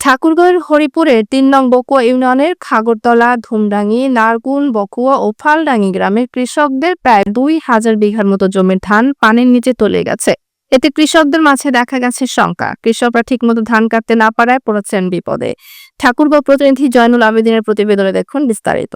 ঠাকুরগাঁওয়ের হরিপুরের তিন নং বকুয়া ইউনিয়নের খাগরতলা, ধুমডাঙ্গি নারগুন বকুয়া ও ফালডাঙ্গি গ্রামের কৃষকদের প্রায় দুই হাজার বিঘার মতো জমির ধান পানির নিচে তলে গেছে। এতে কৃষকদের মাঝে দেখা গেছে শঙ্কা। কৃষকরা ঠিকমতো ধান কাটতে না পারায় পড়েছেন বিপদে। ঠাকুরগাঁও প্রতিনিধি জয়নুল আবেদিনের প্রতিবেদনে দেখুন বিস্তারিত।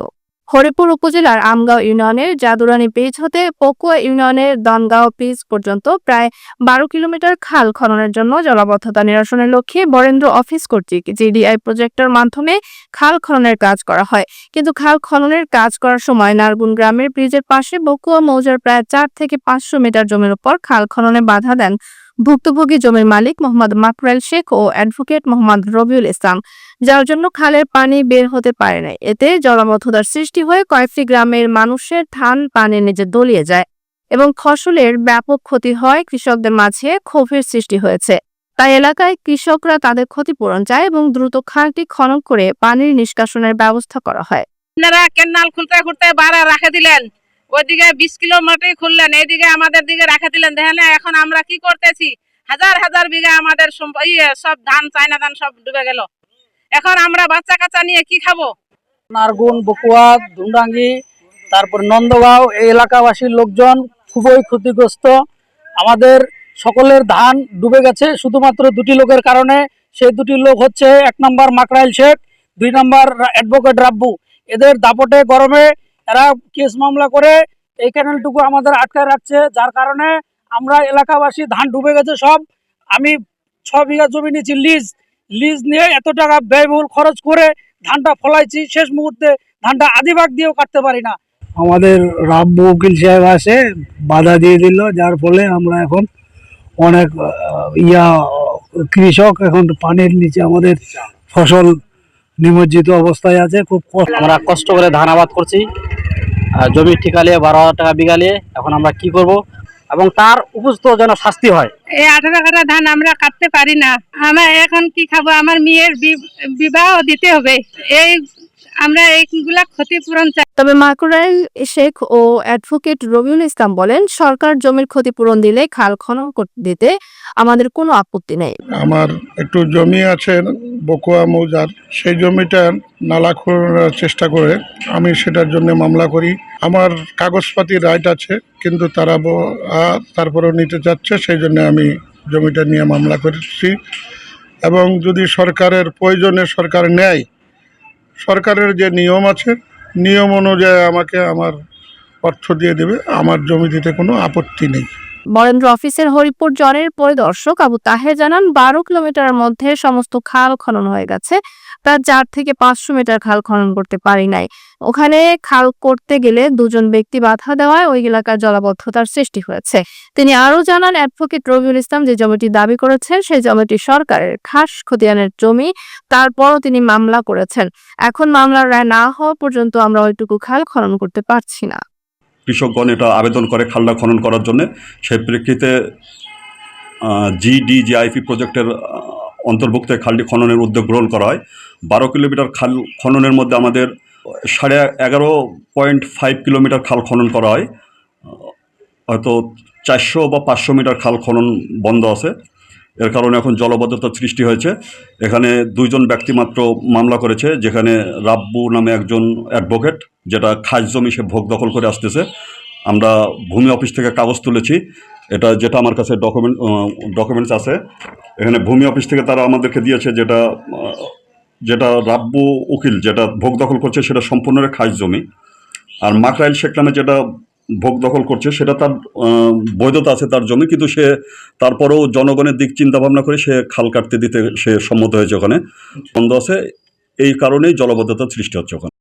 হরিপুর উপজেলার আমগাঁও ইউনিয়নের জাদুরানী পিচ হতে পকুয়া ইউনিয়নের দনগাঁও পিচ পর্যন্ত প্রায় বারো কিলোমিটার খাল খননের জন্য জলাবদ্ধতা নিরসনের লক্ষ্যে বরেন্দ্র অফিস কর্তৃক জিডিআই প্রজেক্টের মাধ্যমে খাল খননের কাজ করা হয়। কিন্তু খাল খননের কাজ করার সময় নারগুন গ্রামের ব্রিজের পাশে বকুয়া মৌজার প্রায় চার থেকে পাঁচশো মিটার জমির উপর খাল খননে বাধা দেন ভুক্তভোগী জমির মালিক মোহাম্মদ মাকরাইল শেখ ও অ্যাডভোকেট মোহাম্মদ রবিউল ইসলাম, যার জন্য খালের পানি বের হতে পারে নাই। এতে জলাবদ্ধতার সৃষ্টি হয়ে কয়েকটি গ্রামের মানুষের ধান পানির নিচে দলিয়ে যায় এবং ফসলের ব্যাপক ক্ষতি হয় কৃষকদের মাঝে ক্ষোভের সৃষ্টি হয়েছে। তাই এলাকায় কৃষকরা তাদের ক্ষতিপূরণ চায় এবং দ্রুত খালটি খনন করে পানির নিষ্কাশনের ব্যবস্থা করা হয়। আপনারা কেনাল খুলতে খুলতে বাড়া রাখে দিলেন। ওইদিকে বিশ কিলো মাটি খুললেন, এইদিকে আমাদের দিকে রাখে দিলেন। দেখেন, এখন আমরা কি করতেছি? হাজার হাজার বিঘা আমাদের ইয়ে সব ধান, চায়না ধান সব ডুবে গেল। এখন আমরা বাচ্চা কাচ্চা নিয়ে কি খাব? নারগুন বকুয়া ধুমডাঙ্গি তারপর নন্দগাঁও, এই এলাকাবাসীর লোকজন খুবই ক্ষতিগ্রস্ত। আমাদের সকলের ধান ডুবে গেছে, শুধুমাত্র দুটি লোকের কারণে। সেই দুটি লোক হচ্ছে এক নম্বর মাকরাইল শেখ, দুই নম্বর অ্যাডভোকেট রাব্বু। এদের দাপটে গরমে এরা কেস মামলা করে এই ক্যানেলটুকু আমাদের আটকায় রাখছে যার কারণে আমরা এলাকাবাসী ধান ডুবে গেছে সব। আমি ছ বিঘা জমি নিয়েছি লিজ লিজ নিয়ে এত টাকা ব্যয়বহুল খরচ করে ধানটা ফলাইছি শেষ মুহূর্তে ধানটা আদিবাগ দিয়েও কাটতে পারি না। আমাদের রাব্বু উকিল সাহেব আসে বাধা দিয়ে দিল যার ফলে আমরা এখন অনেক ইয়া কৃষক এখন পানির নিচে আমাদের ফসল নিমজ্জিত অবস্থায় আছে খুব কষ্ট। আমরা কষ্ট করে ধান আবাদ করছি। জমির ঠিকালে বারো হাজার টাকা বিঘালে এখন আমরা কি করব? এবং তার উপযুক্ত যেন শাস্তি হয়। এই আঠারো কাটা ধান আমরা কাটতে পারি না। আমার এখন কি খাব? আমার মেয়ের বিবাহ দিতে হবে। এই আমরা এইগুলা ক্ষতিপূরণ চাই। তবে মাকরাইল শেখ ও অ্যাডভোকেট রবিউল ইসলাম বলেন সরকার জমির ক্ষতিপূরণ দিলে খাল খনন দিতে আমাদের কোনো আপত্তি নেই। আমার একটু জমি আছে বকুয়া মৌজার সেই জমিটা নালা খোঁড়ার চেষ্টা করে আমি সেটার জন্য মামলা করি। আমার কাগজপাতি রাইট আছে কিন্তু তারা ব- তারপরেও নিতে চাচ্ছে সেই জন্য আমি জমিটা নিয়ে মামলা করেছি। এবং যদি সরকারের প্রয়োজনে সরকার নেয় সরকারের যে নিয়ম আছে, নিয়ম অনুযায়ী আমাকে আমার অর্থ দিয়ে দেবে। আমার জমি দিতে কোনো আপত্তি নেই। বরেন্দ্র অফিসের হরিপুর জনের পরিদর্শক আবু তাহের জানান, বারো কিলোমিটারের মধ্যে সমস্ত খাল খনন হয়ে গেছে। প্রায় চার থেকে পাঁচশো মিটার খাল খনন করতে পারি নাই। ওখানে খাল করতে গেলে দুজন ব্যক্তি বাধা দেওয়ায় ওই এলাকার জলাবদ্ধতার সৃষ্টি হয়েছে। তিনি আরও জানান, অ্যাডভোকেট রবিউল ইসলাম যে জমিটি দাবি করেছেন, সেই জমিটি সরকারের খাস খতিয়ানের জমি। তারপরও তিনি মামলা করেছেন। এখন মামলার রায় না হওয়া পর্যন্ত আমরা ওইটুকু খাল খনন করতে পারছি না। কৃষকগণ এটা আবেদন করে খালটা খনন করার জন্য। সেই প্রেক্ষিতে জিডিজিআইপি প্রজেক্টের অন্তর্ভুক্ত খালটি খননের উদ্যোগ গ্রহণ করা হয়। বারো কিলোমিটার খাল খননের মধ্যে আমাদের সাড়ে এগারো পয়েন্ট ফাইভ কিলোমিটার খাল খনন করা হয়। হয়তো চারশো বা পাঁচশো মিটার খাল খনন বন্ধ আছে। এর কারণে এখন জলবদ্ধতার সৃষ্টি হয়েছে। এখানে দুইজন ব্যক্তি মাত্র মামলা করেছে, যেখানে রাব্বু নামে একজন অ্যাডভোকেট যেটা খাস জমি সে ভোগ দখল করে আসতেছে। আমরা ভূমি অফিস থেকে কাগজ তুলেছি। এটা যেটা আমার কাছে ডকুমেন্ট ডকুমেন্টস আছে। এখানে ভূমি অফিস থেকে তারা আমাদেরকে দিয়েছে যেটা যেটা রাব্বু উকিল যেটা ভোগ দখল করছে সেটা সম্পূর্ণ খাস জমি। আর মাকরাইল শেখ নামে যেটা ভোগ দখল করছে, সেটা তার বৈধতা আছে তার জমি কিন্তু সে তারপরেও জনগণের দিক চিন্তা ভাবনা করে সে খাল কাটতে দিতে সে সম্মত হয়েছে ওখানে। বন্ধ আছে, এই কারণেই জলবদ্ধতা সৃষ্টি হচ্ছে ওখানে।